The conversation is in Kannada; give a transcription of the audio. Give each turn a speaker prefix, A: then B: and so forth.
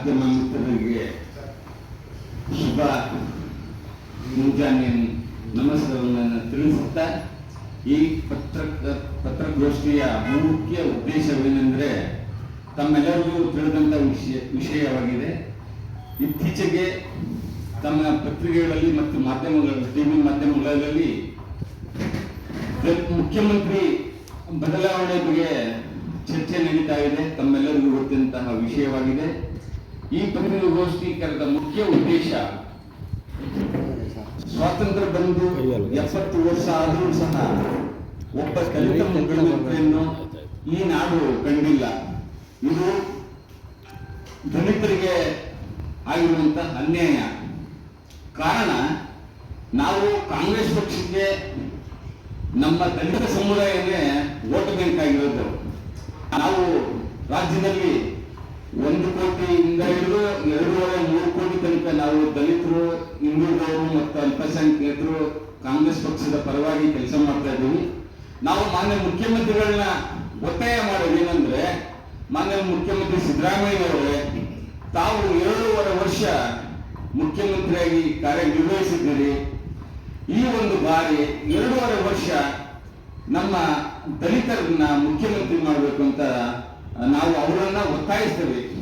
A: ಮಾಧ್ಯಮ ಶುಭ ಮುಂಜಾನೆ ನಮಸ್ಕಾರವನ್ನು ತಿಳಿಸುತ್ತಾ ಈ ಪತ್ರ ಪತ್ರಗೋಷ್ಠಿಯ ಮುಖ್ಯ ಉದ್ದೇಶವೇನೆಂದರೆ ತಮ್ಮೆಲ್ಲರಿಗೂ ತಿಳಿದಂಥ ವಿಷಯ ವಿಷಯವಾಗಿದೆ. ಇತ್ತೀಚೆಗೆ ತಮ್ಮ ಪತ್ರಿಕೆಗಳಲ್ಲಿ ಮತ್ತು ಮಾಧ್ಯಮಗಳ ಟಿವಿ ಮಾಧ್ಯಮಗಳಲ್ಲಿ ಮುಖ್ಯಮಂತ್ರಿ ಬದಲಾವಣೆ ಬಗ್ಗೆ ಚರ್ಚೆ ನಡೀತಾ ಇದೆ. ತಮ್ಮೆಲ್ಲರಿಗೂ ಗೊತ್ತಿದ್ದಂತಹ ವಿಷಯವಾಗಿದೆ. ಈ ಪತ್ರಿಕಾಗೋಷ್ಠಿ ಕರೆದ ಮುಖ್ಯ ಉದ್ದೇಶ ಸ್ವಾತಂತ್ರ್ಯ ಬಂದು ಎಪ್ಪತ್ತು ವರ್ಷ ಆದರೂ ಸಹ ಒಬ್ಬ ದಲಿತ ಮುಖ್ಯಮಂತ್ರಿಯನ್ನು ಈ ನಾಡು ಕಂಡಿಲ್ಲ. ಇದು ದಲಿತರಿಗೆ ಆಗಿರುವಂತ ಅನ್ಯಾಯ. ಕಾರಣ, ನಾವು ಕಾಂಗ್ರೆಸ್ ಪಕ್ಷಕ್ಕೆ ನಮ್ಮ ದಲಿತ ಸಮುದಾಯವೇ ಓಟ್ ಬ್ಯಾಂಕ್ ಆಗಿರೋದು. ನಾವು ರಾಜ್ಯದಲ್ಲಿ ಒಂದು ಕೋಟಿಯಿಂದ ಹಿಡಿದು ಎರಡೂವರೆ ಮೂರು ಕೋಟಿ ತನಕ ನಾವು ದಲಿತರು, ಹಿಂದೂಗಳು ಮತ್ತು ಅಲ್ಪಸಂಖ್ಯಾತರು ಕಾಂಗ್ರೆಸ್ ಪಕ್ಷದ ಪರವಾಗಿ ಕೆಲಸ ಮಾಡ್ತಾ ಇದ್ದೀವಿ. ನಾವು ಮಾನ್ಯ ಮುಖ್ಯಮಂತ್ರಿಗಳನ್ನ ಒತ್ತಾಯ ಮಾಡೋದು ಏನಂದ್ರೆ, ಮಾನ್ಯ ಮುಖ್ಯಮಂತ್ರಿ ಸಿದ್ದರಾಮಯ್ಯನವರೇ ತಾವು ಏಳೂವರೆ ವರ್ಷ ಮುಖ್ಯಮಂತ್ರಿಯಾಗಿ ಕಾರ್ಯನಿರ್ವಹಿಸಿದ್ದೀರಿ ಈ ಒಂದು ಬಾರಿ ಎರಡೂವರೆ ವರ್ಷ ನಮ್ಮ ದಲಿತರನ್ನ ಮುಖ್ಯಮಂತ್ರಿ ಮಾಡಬೇಕು ಅಂತ ನಾವು tais eleitos.